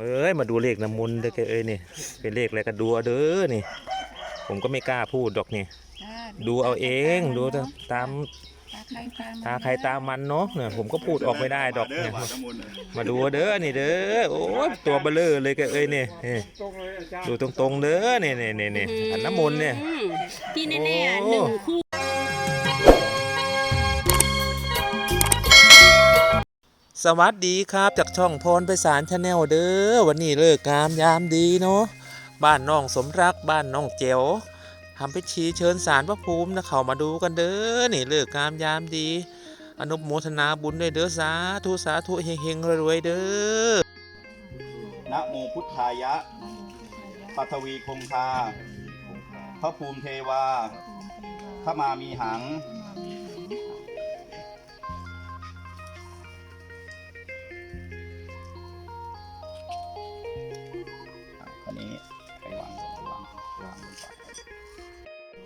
เอ้ยมาดูเลขน้ำมนต์เด้อแกเอ้ยนี่เป็นเลขอะไรก็ดูเอาเด้อนี่ ผมก็ไม่กล้าพูดดอกนี่ดูเอาเองดูตามตาใครตามตาใครตามมันเนาะเนี่ยผมก็พูดออกไม่ได้ดอกเด้อเนี่ยว่าน้ำมนต์มาดูเด้อนี่เด้อโอ้ยตัวเบลอเลยแกเอ้ยนี่นี่ดูตรงๆเด้อนี่นี่นี่นี่ขันน้ำมนต์เนี่ยอืมที่แน่ๆโอ้หนึ่งคู่ สวัสดีครับจากช่องพรไปสารชาแนลเด้อวันนี้เลิกงามยามดีเนาะบ้านน้องสมรักบ้านน้องเจ๋วทำพิธีเชิญสารพระภูมินะเขามาดูกันเด้อนี่เลิกงามยามดี อนุโมทนาบุญด้วยเด้อสาธุสาธุเฮงๆรวยๆเด้อนะโมพุทธายะปัทวีคงคาพระภูมิเทวาขมามีหัง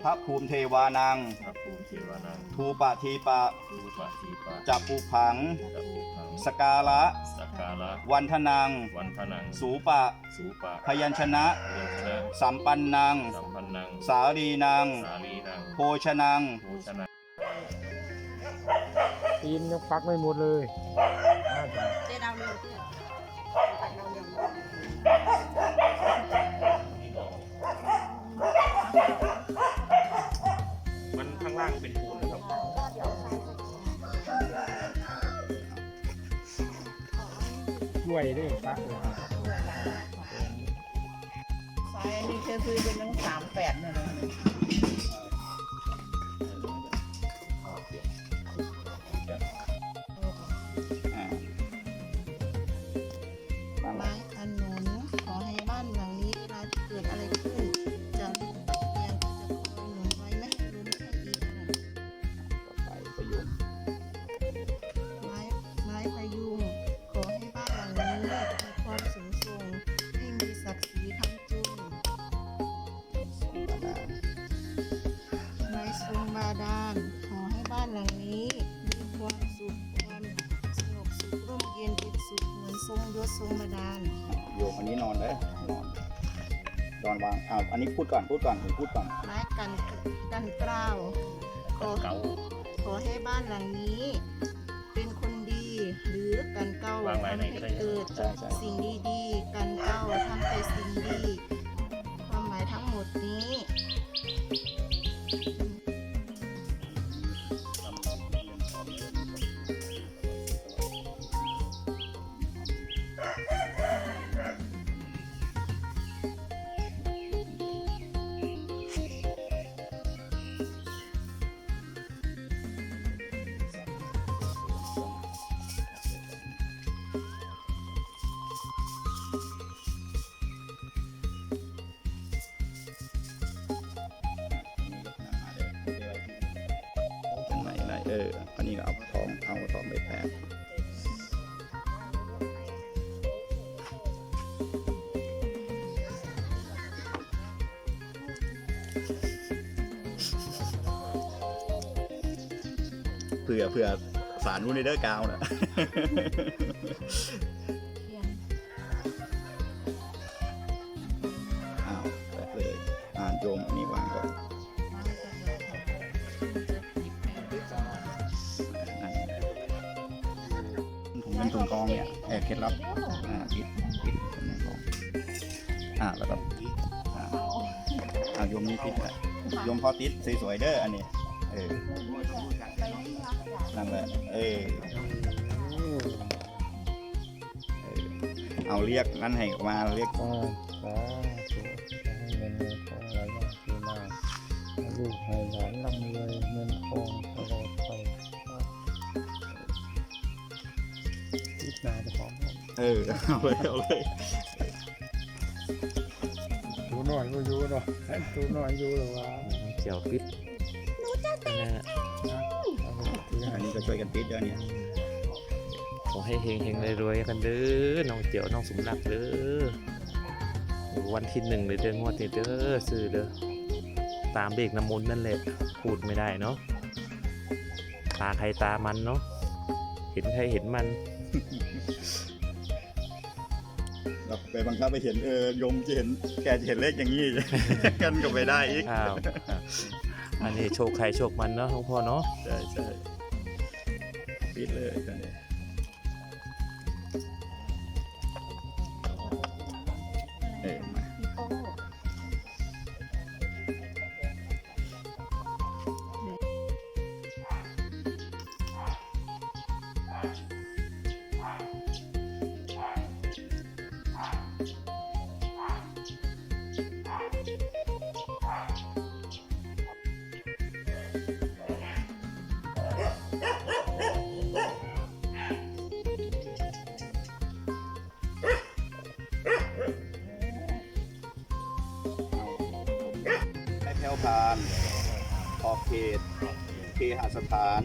ระภูมิเทวานัง พระภูมิเทวานังทูปะทีปะรูปะทีปะจับปุพัง จัปุพังสการะ สักการะวันทนัง วันพนังสูปะ สูปะพยัญชนะเรียนชนะสัมปันนัง สัมพันนังสาลีนัง สาลีนังโภชนัง โภชนะ ตีนยังฟักไม่หมดเลยเจ๊ดาวเรืองเพื่อนตัดดาวเรือง ช่วยด้วยปักเลยสายอันนี้เคยซื้อเป็นตั้งสามแปดเนี่ยนะ ทรงยศทรงบาดาลโยมอันนี้นอนเลยนอนนอนวางอ้าวอันนี้พูดก่อนพูดก่อนผมพูดก่อนไม้กันกันกล้าวขอเก่าขอให้บ้านหลังนี้ เป็นคนดีหรือกันเก้าวางไว้ทำไหนให้ก็ได้เกิดใช่ใช่ สิ่งดีๆ กันเก้าวทำแต่สิ่งดี ความหมายทั้งหมดนี้ต เออ อันนี้ก็เอาทองเอาทองไปแปะเผื่อเผื่อสารนู้นในเด้อกาวน่ะอ้าวแปะเลยอ่านโยมอันนี้วางก่อน เงินถุงทองเนี่ยแอบเคล็ดลับอ่าปิดปิดถุงเงินทองอ่าแล้วก็อ่าอ่าโยมนี่ปิดอะโยมพอติดสวยๆเด้ออันนี้เออนั่นแหละเออเออเอาเรียกนั่นให้ออกมาเรียกอ่าสาธุให้เงินเงินทองไหลมาเทมาให้ลูกให้หลานร่ำรวยเงินทองตลอดไป เออเอาเลยเอาเลยดูหน่อยก็อยู่เนาะดูหน่อยอยู่หรอวะเจียวปิดนะฮะอันนี้ก็ช่วยกันปิดเด้อเนี่ยขอให้เฮงเฮงๆรวยๆกันเด้อน้องเจียวน้องสมรักเด้อวันที่หนึ่งเลยเด้องวดนี้เด้อซื้อเด้อตามเบรกน้ำมนต์นั่นแหละพูดไม่ได้เนาะตาใครตามันเนาะเห็นใครเห็นมัน เราไปบังคับไปเห็นเออโยมจะเห็นแกจะเห็นเลขอย่างนี้ กันก็ไม่ได้อีกครับครับอันนี้โชคใครโชคมันเนาะหลวงพ่อเนาะใช่ใช่ปิดเลยตอนนี้เออ ให้แพ้วพานขอบเขตเคหสถาน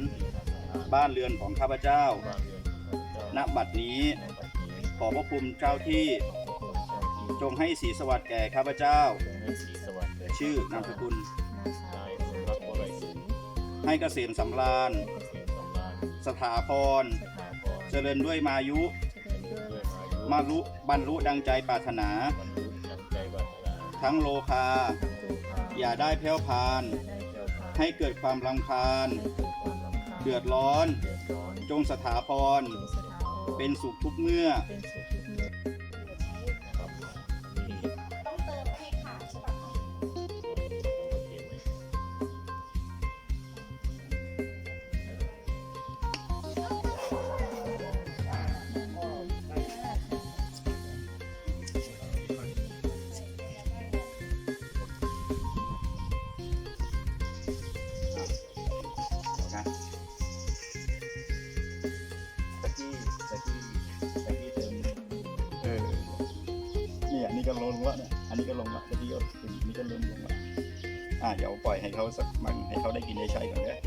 บ้านเรือนของข้าพเจ้า ณ บัดนี้ ขอพระคุณเจ้าที่ จงให้สีสวัสดิ์แก่ข้าพเจ้า ชื่อนามสกุล ให้เกษมสำราญ สถาพร เจริญด้วยมายุ มารุบรรลุดังใจปรารถนา ทั้งโลคา อย่าได้แพ้วพาน ให้เกิดความรำคาญ เดือดร้อน จงสถาพร เป็นสุขทุกเมื่อต้อง นี้ก็ลงล้วเนี่ยอันนี้ก็ลงล้วตะกี้ก็ถึงนี่ก็เริ่มลงล้วอ่าเดี๋ยวปล่อยให้เขาสักมันให้เขาได้กินได้ใช้ก่อนเด้อ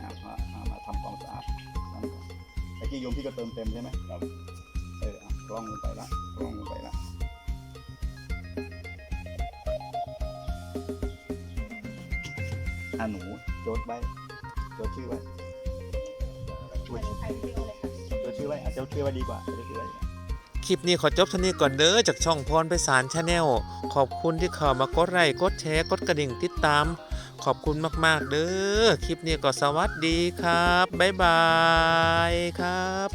อ่ามามามาทำความสะอาดนั่นก่อนตะกี้โยมพี่ก็เติมเต็มใช่ไหมครับเอออะกล้องลงไปละกล้องลงไปละอ่าหนูโจทย์ไว้โจทย์ชื่อไว้ไม่มีใครวิดีโอเลยค่ะโจทย์ชื่อไว้อาจจะชื่อไว้ดีกว่าโจทย์ชื่อไว้ดีกว่า คลิปนี้ขอจบเท่านี้ก่อนเด้อจากช่องพรไปสารชาแนลขอบคุณที่เข้ามากดไลค์กดแชร์กดกระดิ่งติดตาม ขอบคุณมากๆ เด้อคลิปนี้ก็สวัสดีครับ บ๊ายบายครับ